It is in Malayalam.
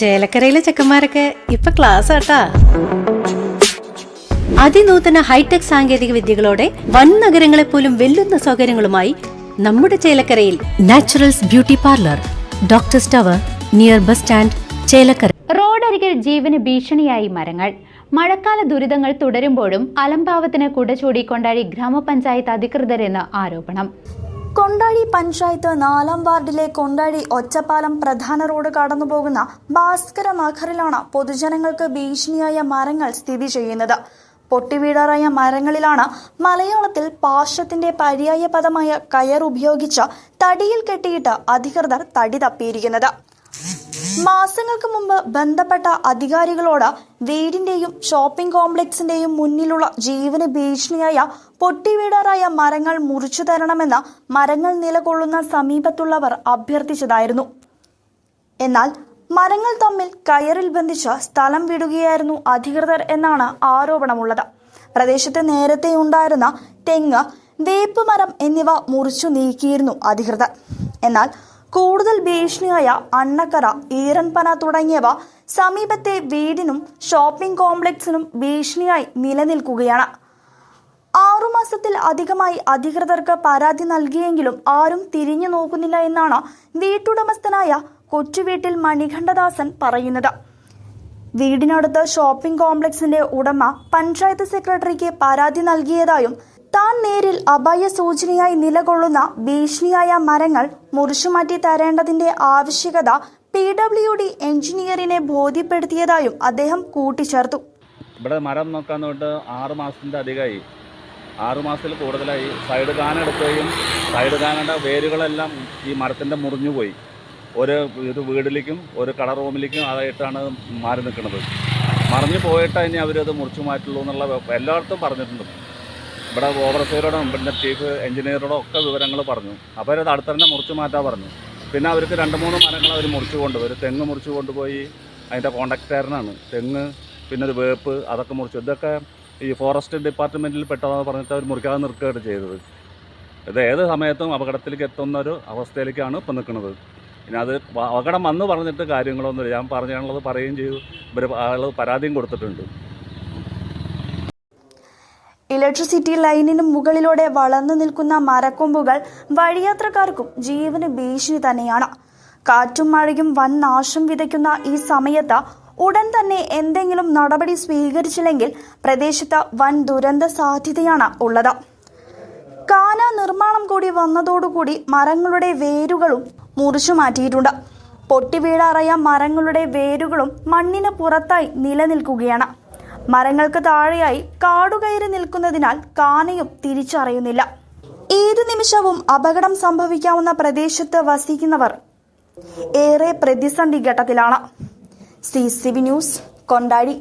ചേലക്കരയിലെ ചെക്കന്മാരൊക്കെ ഇപ്പൊ ക്ലാസ് ആട്ടാ. അതിനൂതന ഹൈടെക് സാങ്കേതിക വിദ്യകളോടെ വൻ നഗരങ്ങളെ പോലും വെല്ലുന്ന സൗകര്യങ്ങളുമായി നമ്മുടെ ചേലക്കരയിൽ naturals beauty parlour doctor tower near bus stand Chelakkara. റോഡരികിൽ ജീവന് ഭീഷണിയായി മരങ്ങൾ. മഴക്കാല ദുരിതങ്ങൾ തുടരുമ്പോഴും അലംഭാവത്തിന് കുടചൂടി കൊണ്ടാടി ഗ്രാമപഞ്ചായത്ത് അധികൃതരെന്ന് ആരോപണം. കൊണ്ടാഴി പഞ്ചായത്ത് നാലാം വാർഡിലെ കൊണ്ടാടി ഒറ്റപ്പാലം പ്രധാന റോഡ് കടന്നുപോകുന്ന ഭാസ്കര നഗറിലാണ് പൊതുജനങ്ങൾക്ക് ഭീഷണിയായ മരങ്ങൾ സ്ഥിതി ചെയ്യുന്നത്. പൊട്ടിവീടാറായ മരങ്ങളിലാണ് മലയാളത്തിൽ പാർശ്വത്തിന്റെ പര്യായ പദമായ കയർ ഉപയോഗിച്ച് തടിയിൽ കെട്ടിയിട്ട് അധികൃതർ തടി തപ്പിയിരിക്കുന്നത്. മാസങ്ങൾക്ക് മുമ്പ് ബന്ധപ്പെട്ട അധികാരികളോട് വീടിന്റെയും ഷോപ്പിംഗ് കോംപ്ലക്സിന്റെയും മുന്നിലുള്ള ജീവന് ഭീഷണിയായ പൊട്ടിവീടാറായ മരങ്ങൾ മുറിച്ചു തരണമെന്ന് മരങ്ങൾ നിലകൊള്ളുന്ന സമീപത്തുള്ളവർ അഭ്യർത്ഥിച്ചതായിരുന്നു. എന്നാൽ മരങ്ങൾ തമ്മിൽ കയറിൽ ബന്ധിച്ച് സ്ഥലം വിടുകയായിരുന്നു അധികൃതർ എന്നാണ് ആരോപണമുള്ളത്. പ്രദേശത്ത് നേരത്തെ ഉണ്ടായിരുന്ന തെങ്ങ് വേപ്പ് മരം എന്നിവ മുറിച്ചു നീക്കിയിരുന്നു അധികൃതർ. എന്നാൽ കൂടുതൽ ഭീഷണിയായ അണ്ണക്കര ഈറൻപന തുടങ്ങിയവ സമീപത്തെ വീടിനും ഷോപ്പിംഗ് കോംപ്ലക്സിനും ഭീഷണിയായി നിലനിൽക്കുകയാണ്. ആറുമാസത്തിൽ അധികമായി അധികൃതർക്ക് പരാതി നൽകിയെങ്കിലും ആരും തിരിഞ്ഞു നോക്കുന്നില്ല എന്നാണ് വീട്ടുടമസ്ഥനായ കൊച്ചുവീട്ടിൽ മണികണ്ഠദാസൻ പറയുന്നത്. വീടിനടുത്ത് ഷോപ്പിംഗ് കോംപ്ലക്സിന്റെ ഉടമ പഞ്ചായത്ത് സെക്രട്ടറിക്ക് പരാതി നൽകിയതായും താൻ നേരിൽ അപായ സൂചനയായി നിലകൊള്ളുന്ന ഭീഷണിയായ മരങ്ങൾ മുറിച്ചുമാറ്റി തരേണ്ടതിന്റെ ആവശ്യകത പി ഡബ്ല്യു ഡി എഞ്ചിനീയറിനെ ബോധ്യപ്പെടുത്തിയതായും അദ്ദേഹം കൂട്ടിച്ചേർത്തു. ഇവിടെ മരം നോക്കാൻ തൊട്ട് ആറ് മാസത്തിന്റെ അധികമായി. ആറ് മാസത്തിൽ കൂടുതലായി. സൈഡ് കാന എടുക്കുകയും സൈഡ് കാനയുടെ വേരുകളെല്ലാം ഈ മരത്തിന്റെ മുറിഞ്ഞു പോയി. ഒരു ഒരു വീടിലേക്കും ഒരു കട റൂമിലേക്കും അതായിട്ടാണ് മാറി നിൽക്കുന്നത്. മറിഞ്ഞു പോയിട്ട് ഇനി അവരത് മുറിച്ചു മാറ്റുള്ളൂ എന്നുള്ള എല്ലായിടത്തും പറഞ്ഞിട്ടുണ്ട്. ഇവിടെ ഓവർസീറോടും ഇവിടുത്തെ ചീഫ് എഞ്ചിനീയറോടും ഒക്കെ വിവരങ്ങൾ പറഞ്ഞു. അപ്പോൾ അവരത് അടുത്ത് തന്നെ മുറിച്ചു മാറ്റാൻ പറഞ്ഞു. പിന്നെ അവർക്ക് രണ്ട് മൂന്ന് മരങ്ങൾ അവർ മുറിച്ചു കൊണ്ടുപോയി. ഒരു തെങ്ങ് മുറിച്ചു കൊണ്ടുപോയി അതിന്റെ കോണ്ടാക്ടറിനാണ് തെങ്ങ് പിന്നെ ഒരു വേപ്പ് അതൊക്കെ മുറിച്ചു. ഇതൊക്കെ ഈ ഫോറസ്റ്റ് ഡിപ്പാർട്ട്മെന്റിൽ പെട്ടതെന്ന് പറഞ്ഞിട്ട് അവർ മുറിക്കാതെ നിൽക്കുകയാണ് ചെയ്തത്. ഇത് ഏത് സമയത്തും അപകടത്തിലേക്ക് എത്തുന്ന ഒരു അവസ്ഥയിലേക്കാണ് ഇപ്പം നിൽക്കുന്നത്. പിന്നെ അത് അപകടം വന്ന് പറഞ്ഞിട്ട് കാര്യങ്ങളൊന്നുമില്ല. ഞാൻ പറഞ്ഞാണുള്ളത് പറയുകയും ചെയ്തു. ഇവർ ആൾ പരാതിയും കൊടുത്തിട്ടുണ്ട്. ഇലക്ട്രിസിറ്റി ലൈനിനും മുകളിലൂടെ വളർന്നു നിൽക്കുന്ന മരക്കൊമ്പുകൾ വഴിയാത്രക്കാർക്കും ജീവന് ഭീഷണി തന്നെയാണ്. കാറ്റും മഴയും വൻ നാശം വിതയ്ക്കുന്ന ഈ സമയത്ത് ഉടൻ തന്നെ എന്തെങ്കിലും നടപടി സ്വീകരിച്ചില്ലെങ്കിൽ പ്രദേശത്ത് വൻ ദുരന്ത സാധ്യതയാണ് ഉള്ളത്. കാന നിർമ്മാണം കൂടി വന്നതോടുകൂടി മരങ്ങളുടെ വേരുകളും മുറിച്ചു മാറ്റിയിട്ടുണ്ട്. പൊട്ടിവീഴാറായ മരങ്ങളുടെ വേരുകളും മണ്ണിന് പുറത്തായി നിലനിൽക്കുകയാണ്. മരങ്ങൾക്ക് താഴെയായി കാടുകയറി നിൽക്കുന്നതിനാൽ കാനയും തിരിച്ചറിയുന്നില്ല. ഏതു നിമിഷവും അപകടം സംഭവിക്കാവുന്ന പ്രദേശത്ത് വസിക്കുന്നവർ ഏറെ പ്രതിസന്ധി ഘട്ടത്തിലാണ്. C C V news കൊണ്ടാടി.